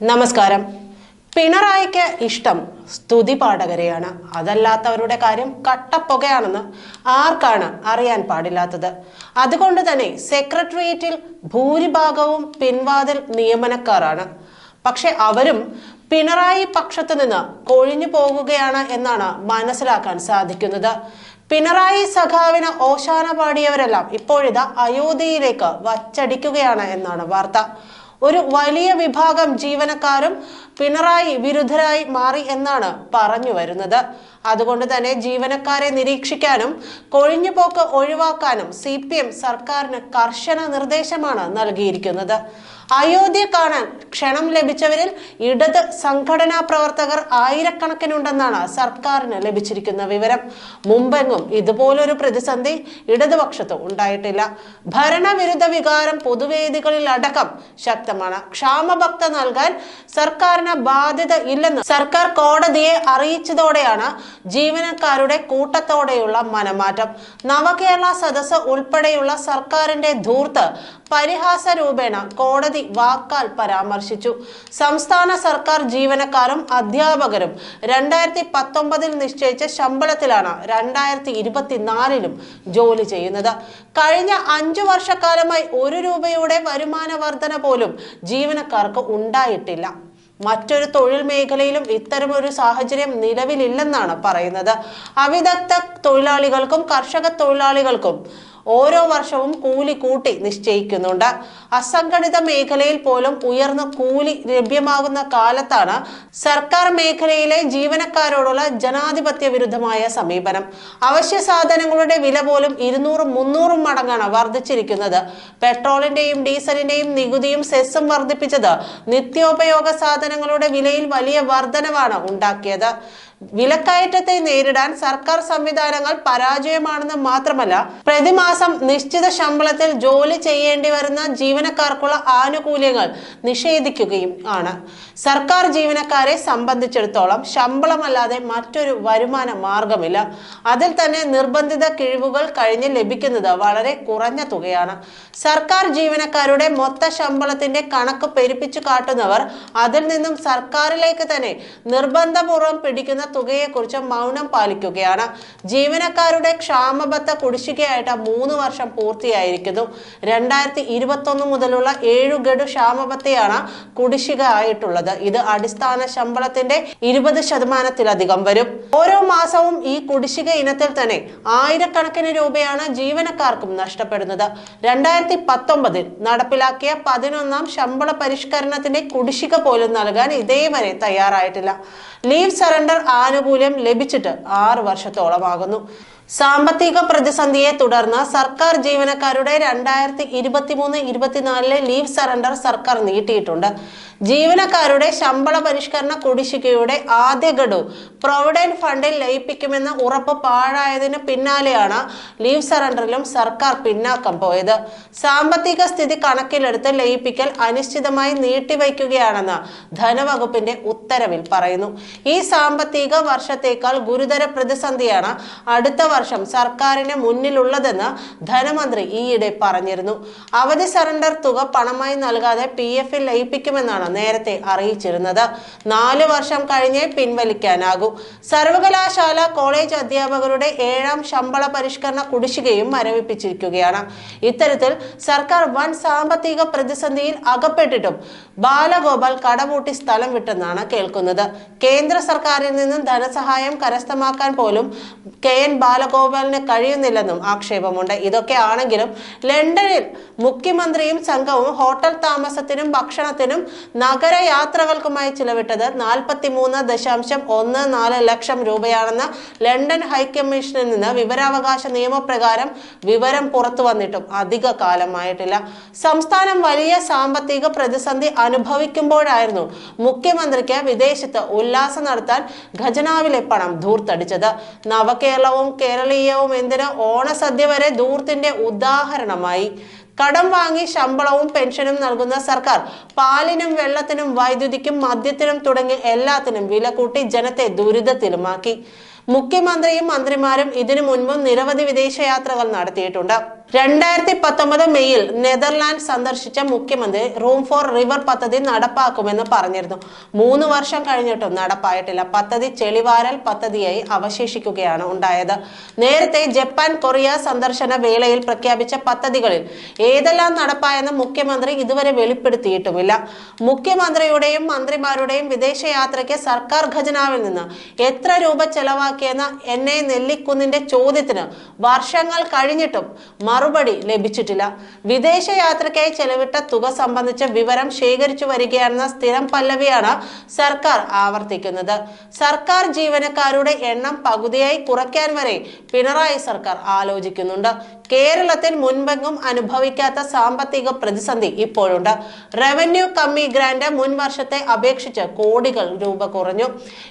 നമസ്കാരം. പിണറായിക്ക് ഇഷ്ടം സ്തുതി പാഠകരെയാണ്. അതല്ലാത്തവരുടെ കാര്യം കട്ടപ്പുകയാണെന്ന് ആർക്കാണ് അറിയാൻ പാടില്ലാത്തത്? അതുകൊണ്ട് തന്നെ സെക്രട്ടേറിയറ്റിൽ ഭൂരിഭാഗവും പിൻവാതിൽ നിയമനക്കാരാണ്. പക്ഷെ അവരും പിണറായി പക്ഷത്തു നിന്ന് കൊഴിഞ്ഞു പോകുകയാണ് എന്നാണ് മനസ്സിലാക്കാൻ സാധിക്കുന്നത്. പിണറായി സഖാവിന് ഓശാന പാടിയവരെല്ലാം ഇപ്പോഴിതാ അയോധ്യയിലേക്ക് വച്ചടിക്കുകയാണ് എന്നാണ് വാർത്ത. ഒരു വലിയ വിഭാഗം ജീവനക്കാരും പിണറായി വിരുദ്ധരായി മാറി എന്നാണ് പറഞ്ഞു വരുന്നത്. അതുകൊണ്ട് തന്നെ ജീവനക്കാരെ നിരീക്ഷിക്കാനും കൊഴിഞ്ഞുപോക്ക് ഒഴിവാക്കാനും സി പി എം സർക്കാരിന് കർശന നിർദ്ദേശമാണ് നൽകിയിരിക്കുന്നത്. അയോധ്യ കാണാൻ ക്ഷണം ലഭിച്ചവരിൽ ഇടത് സംഘടനാ പ്രവർത്തകർ ആയിരക്കണക്കിനുണ്ടെന്നാണ് സർക്കാരിന് ലഭിച്ചിരിക്കുന്ന വിവരം. മുമ്പെങ്ങും ഇതുപോലൊരു പ്രതിസന്ധി ഇടതുപക്ഷത്ത് ഉണ്ടായിട്ടില്ല. ഭരണവിരുദ്ധ വികാരം പൊതുവേദികളിൽ അടക്കം ശക്തമാണ്. ക്ഷാമഭക്ത നൽകാൻ സർക്കാരിന് ബാധ്യത ഇല്ലെന്ന് സർക്കാർ കോടതിയെ അറിയിച്ചതോടെയാണ് ജീവനക്കാരുടെ കൂട്ടത്തോടെയുള്ള മനമാറ്റം. നവകേരള സദസ് ഉൾപ്പെടെയുള്ള സർക്കാരിന്റെ ധൂർത്ത് പരിഹാസ രൂപേണ കോടതി വാക്കാൽ പരാമർശിച്ചു. സംസ്ഥാന സർക്കാർ ജീവനക്കാരും അധ്യാപകരും രണ്ടായിരത്തി പത്തൊമ്പതിൽ നിശ്ചയിച്ച ശമ്പളത്തിലാണ് രണ്ടായിരത്തി ഇരുപത്തിനാലിലും ജോലി ചെയ്യുന്നത്. കഴിഞ്ഞ അഞ്ചു വർഷക്കാലമായി ഒരു രൂപയുടെ വരുമാന വർധന പോലും ജീവനക്കാർക്ക് ഉണ്ടായിട്ടില്ല. മറ്റൊരു തൊഴിൽ മേഖലയിലും ഇത്തരമൊരു സാഹചര്യം നിലവിലില്ലെന്നാണ് പറയുന്നത്. അവിദഗ്ധ തൊഴിലാളികൾക്കും കർഷക തൊഴിലാളികൾക്കും ഓരോ വർഷവും കൂലി കൂട്ടി നിശ്ചയിക്കുന്നുണ്ട്. അസംഘടിത മേഖലയിൽ പോലും ഉയർന്ന കൂലി ലഭ്യമാകുന്ന കാലത്താണ് സർക്കാർ മേഖലയിലെ ജീവനക്കാരോടുള്ള ജനാധിപത്യ വിരുദ്ധമായ സമീപനം. അവശ്യ സാധനങ്ങളുടെ വില പോലും ഇരുന്നൂറും മുന്നൂറും മടങ്ങാണ് വർദ്ധിച്ചിരിക്കുന്നത്. പെട്രോളിന്റെയും ഡീസലിന്റെയും നികുതിയും സെസ്സും വർദ്ധിപ്പിച്ചത് നിത്യോപയോഗ സാധനങ്ങളുടെ വിലയിൽ വലിയ വർധനവാണ് ഉണ്ടാക്കിയത്. വിലക്കയറ്റത്തെ നേരിടാൻ സർക്കാർ സംവിധാനങ്ങൾ പരാജയമാണെന്ന് മാത്രമല്ല പ്രതിമാസം നിശ്ചിത ശമ്പളത്തിൽ ജോലി ചെയ്യേണ്ടി വരുന്ന ജീവനക്കാർക്കുള്ള ആനുകൂല്യങ്ങൾ നിഷേധിക്കുകയും ആണ്. സർക്കാർ ജീവനക്കാരെ സംബന്ധിച്ചിടത്തോളം ശമ്പളമല്ലാതെ മറ്റൊരു വരുമാന മാർഗമില്ല. അതിൽ തന്നെ നിർബന്ധിത കിഴിവുകൾ കഴിഞ്ഞ് ലഭിക്കുന്നത് വളരെ കുറഞ്ഞ തുകയാണ്. സർക്കാർ ജീവനക്കാരുടെ മൊത്ത ശമ്പളത്തിന്റെ കണക്ക് പെരുപ്പിച്ചു കാട്ടുന്നവർ അതിൽ നിന്നും സർക്കാരിലേക്ക് തന്നെ നിർബന്ധപൂർവം പിടിക്കുന്ന തുകയെക്കുറിച്ച് മൗനം പാലിക്കുകയാണ്. ജീവനക്കാരുടെ ക്ഷാമബത്ത കുടിശ്ശികയായിട്ട് മൂന്ന് വർഷം പൂർത്തിയായിരിക്കുന്നു. രണ്ടായിരത്തി ഇരുപത്തൊന്ന് മുതലുള്ള ഏഴു ഗഡു ക്ഷാമബത്തെയാണ് കുടിശ്ശിക ആയിട്ടുള്ളത്. ഇത് അടിസ്ഥാന ശമ്പളത്തിന്റെ ഇരുപത് ശതമാനത്തിലധികം വരും. ഓരോ മാസവും ഈ കുടിശ്ശിക ഇനത്തിൽ തന്നെ ആയിരക്കണക്കിന് രൂപയാണ് ജീവനക്കാർക്കും നഷ്ടപ്പെടുന്നത്. രണ്ടായിരത്തി പത്തൊമ്പതിൽ നടപ്പിലാക്കിയ പതിനൊന്നാം ശമ്പള പരിഷ്കരണത്തിന്റെ കുടിശ്ശിക പോലും നൽകാൻ ഇതേവരെ തയ്യാറായിട്ടില്ല. ലീവ് സറണ്ടർ ആനുകൂല്യം ലഭിച്ചിട്ട് ആറ് വർഷത്തോളമാകുന്നു. സാമ്പത്തിക പ്രതിസന്ധിയെ തുടർന്ന് സർക്കാർ ജീവനക്കാരുടെ രണ്ടായിരത്തി ഇരുപത്തിമൂന്ന് ഇരുപത്തിനാലിലെ ലീവ് സറണ്ടർ സർക്കാർ നീട്ടിയിട്ടുണ്ട്. ജീവനക്കാരുടെ ശമ്പള പരിഷ്കരണ കുടിശ്ശികയുടെ ആദ്യ ഗഡു പ്രൊവിഡന്റ് ഫണ്ടിൽ ലയിപ്പിക്കുമെന്ന ഉറപ്പ് പാഴായതിന് പിന്നാലെയാണ് ലീവ് സറണ്ടറിലും സർക്കാർ പിന്നാക്കം പോയത്. സാമ്പത്തിക സ്ഥിതി കണക്കിലെടുത്ത് ലയിപ്പിക്കൽ അനിശ്ചിതമായി നീട്ടിവയ്ക്കുകയാണെന്ന് ധനവകുപ്പിന്റെ ഉത്തരവിൽ പറയുന്നു. ഈ സാമ്പത്തിക വർഷത്തേക്കാൾ ഗുരുതര പ്രതിസന്ധിയാണ് അടുത്ത വർഷം സർക്കാരിന് മുന്നിലുള്ളതെന്ന് ധനമന്ത്രി ഈയിടെ പറഞ്ഞിരുന്നു. അവധി സറണ്ടർ തുക പണമായി നൽകാതെ പി എഫിൽ ലയിപ്പിക്കുമെന്നാണ് നേരത്തെ അറിയിച്ചിരുന്നത്. നാലു വർഷം കഴിഞ്ഞേ പിൻവലിക്കാനാകൂ. സർവകലാശാല കോളേജ് അധ്യാപകരുടെ ഏഴാം ശമ്പള പരിഷ്കരണ കുടിശ്ശികയും മരവിപ്പിച്ചിരിക്കുകയാണ്. ഇത്തരത്തിൽ സർക്കാർ വൻ സാമ്പത്തിക പ്രതിസന്ധിയിൽ അകപ്പെട്ടിട്ടും ബാലഗോപാൽ കടമൂട്ടി സ്ഥലം വിട്ടെന്നാണ് കേൾക്കുന്നത്. കേന്ദ്ര സർക്കാരിൽ നിന്നും ധനസഹായം കരസ്ഥമാക്കാൻ പോലും കെ എൻ ബാലഗോപാലിന് കഴിയുന്നില്ലെന്നും ആക്ഷേപമുണ്ട്. ഇതൊക്കെ ആണെങ്കിലും ലണ്ടനിൽ മുഖ്യമന്ത്രിയും സംഘവും ഹോട്ടൽ താമസത്തിനും ഭക്ഷണത്തിനും നഗരയാത്രകൾക്കുമായി ചിലവിട്ടത് നാൽപ്പത്തി മൂന്ന് ദശാംശം ഒന്ന് നാല് ലക്ഷം രൂപയാണെന്ന് ലണ്ടൻ ഹൈക്കമ്മീഷനിൽ നിന്ന് വിവരാവകാശ നിയമപ്രകാരം വിവരം പുറത്തു വന്നിട്ടും അധിക കാലമായിട്ടില്ല. സംസ്ഥാനം വലിയ സാമ്പത്തിക പ്രതിസന്ധി അനുഭവിക്കുമ്പോഴായിരുന്നു മുഖ്യമന്ത്രിക്ക് വിദേശത്ത് ഉല്ലാസം നടത്താൻ ഖജനാവിലെ പണം ധൂർത്തടിച്ചത്. നവകേരളവും കേരളീയവും എന്തിന് ഓണസദ്യ വരെ ദൂർത്തിന്റെ ഉദാഹരണമായി. കടം വാങ്ങി ശമ്പളവും പെൻഷനും നൽകുന്ന സർക്കാർ പാലിനും വെള്ളത്തിനും വൈദ്യുതിക്കും മദ്യത്തിനും തുടങ്ങി എല്ലാത്തിനും വില കൂട്ടി ജനത്തെ ദുരിതത്തിലുമാക്കി. മുഖ്യമന്ത്രിയും മന്ത്രിമാരും ഇതിനു മുൻപും നിരവധി വിദേശയാത്രകൾ നടത്തിയിട്ടുണ്ട്. രണ്ടായിരത്തി പത്തൊമ്പത് മെയ്യിൽ നെതർലാൻഡ് സന്ദർശിച്ച മുഖ്യമന്ത്രി റൂം ഫോർ റിവർ പദ്ധതി നടപ്പാക്കുമെന്ന് പറഞ്ഞിരുന്നു. മൂന്ന് വർഷം കഴിഞ്ഞിട്ടും നടപ്പായിട്ടില്ല. പദ്ധതി ചെളിവാരൽ പദ്ധതിയായി അവശേഷിക്കുകയാണ് ഉണ്ടായത്. നേരത്തെ ജപ്പാൻ കൊറിയ സന്ദർശന വേളയിൽ പ്രഖ്യാപിച്ച പദ്ധതികളിൽ ഏതെല്ലാം നടപ്പായെന്ന് മുഖ്യമന്ത്രി ഇതുവരെ വെളിപ്പെടുത്തിയിട്ടുമില്ല. മുഖ്യമന്ത്രിയുടെയും മന്ത്രിമാരുടെയും വിദേശയാത്രയ്ക്ക് സർക്കാർ ഖജനാവിൽ നിന്ന് എത്ര രൂപ ചെലവാക്കിയെന്ന എൻ എ നെല്ലിക്കുന്നിന്റെ ചോദ്യത്തിന് വർഷങ്ങൾ കഴിഞ്ഞിട്ടും മറുപടി ലഭിച്ചിട്ടില്ല. വിദേശയാത്രയ്ക്കായി ചെലവിട്ട തുക സംബന്ധിച്ച വിവരം ശേഖരിച്ചു വരികയാണെന്ന സ്ഥിരം പല്ലവിയാണ് സർക്കാർ ആവർത്തിക്കുന്നത്. സർക്കാർ ജീവനക്കാരുടെ എണ്ണം പകുതിയായി കുറയ്ക്കാൻ വരെ പിണറായി സർക്കാർ ആലോചിക്കുന്നുണ്ട്. കേരളത്തിൽ മുൻപെങ്ങും അനുഭവിക്കാത്ത സാമ്പത്തിക പ്രതിസന്ധി ഇപ്പോഴുണ്ട്. റവന്യൂ കമ്മി ഗ്രാന്റ് മുൻ വർഷത്തെ അപേക്ഷിച്ച് കോടികൾ രൂപ കുറഞ്ഞു.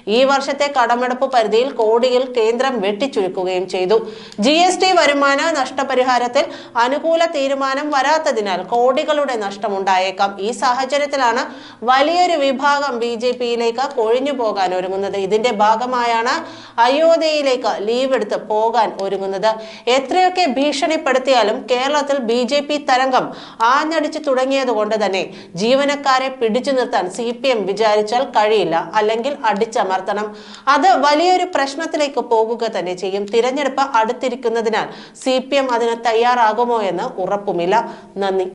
ഈ വർഷത്തെ കടമെടുപ്പ് പരിധിയിൽ കോടിയിൽ കേന്ദ്രം വെട്ടിച്ചുരുക്കുകയും ചെയ്തു. ജി എസ് ടി വരുമാന നഷ്ടപരിഹാരത്തിൽ അനുകൂല തീരുമാനം വരാത്തതിനാൽ കോടികളുടെ നഷ്ടമുണ്ടായേക്കാം. ഈ സാഹചര്യത്തിലാണ് വലിയൊരു വിഭാഗം ബി ജെ പിയിലേക്ക് കൊഴിഞ്ഞു പോകാൻ ഒരുങ്ങുന്നത്. ഇതിന്റെ ഭാഗമായാണ് അയോധ്യയിലേക്ക് ലീവ് എടുത്ത് പോകാൻ ഒരുങ്ങുന്നത്. എത്രയൊക്കെ ഭീഷണിപ്പെടുത്തിയാലും കേരളത്തിൽ ബി ജെ പി തരംഗം ആഞ്ഞടിച്ചു തുടങ്ങിയത് കൊണ്ട് തന്നെ ജീവനക്കാരെ പിടിച്ചു നിർത്താൻ സി പി എം വിചാരിച്ചാൽ കഴിയില്ല അല്ലെങ്കിൽ അടിച്ചമർത്തണം. അത് വലിയൊരു പ്രശ്നത്തിലേക്ക് പോകുക തന്നെ ചെയ്യും. തിരഞ്ഞെടുപ്പ് അടുത്തിരിക്കുന്നതിനാൽ സി പി എം അതിന് തയ്യാറാകുമോ എന്ന് ഉറപ്പുമില്ല. നന്ദി.